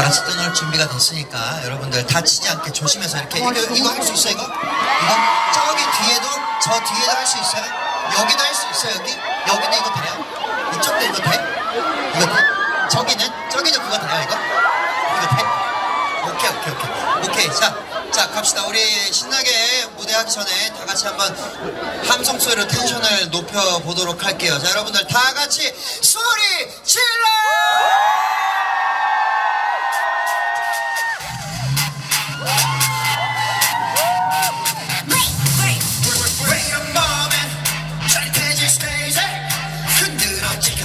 다 같이 떠날 준비가 됐으니까 여러분들 다치지 않게 조심해서 이렇게 이거 이거 할 수 있어 이거? 이거 저기 뒤에도 저 뒤에도 할 수 있어요? 여기도 할 수 있어요 여기? 여기도 이거 돼요? 이쪽도 이거 돼? 이거 돼? 저기는 저기도 그거 돼요 이거? 이거 돼? 오케이 오케이 오케이 오케이 자, 자 갑시다 우리 신나게 무대하기 전에 다 같이 한번 함성 소리로 텐션을 높여 보도록 할게요 자 여러분들 다 같이 소리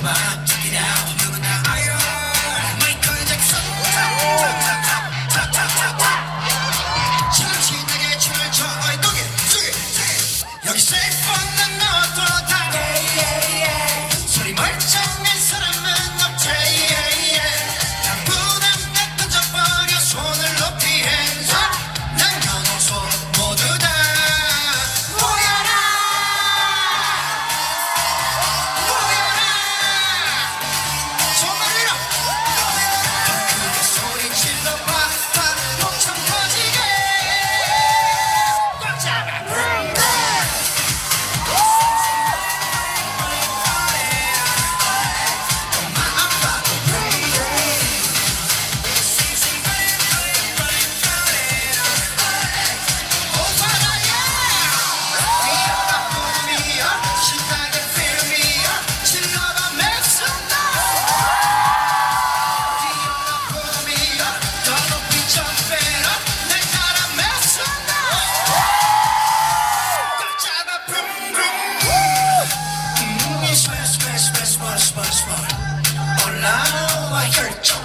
Bye. I heard you.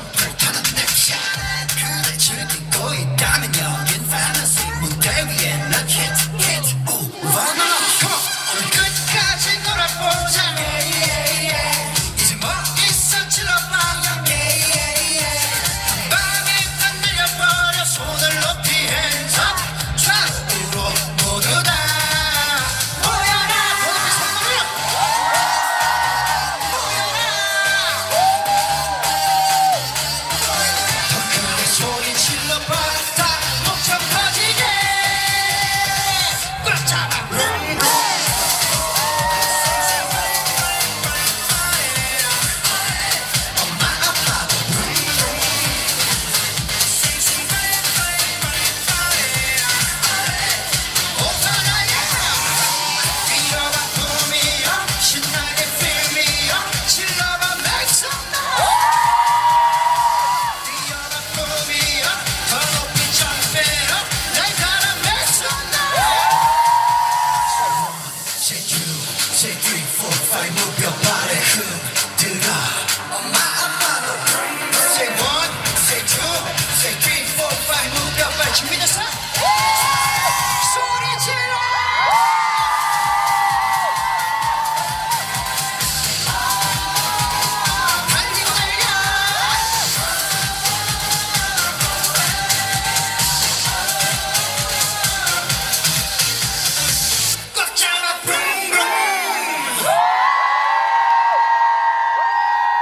Say two, say three, four, five move your body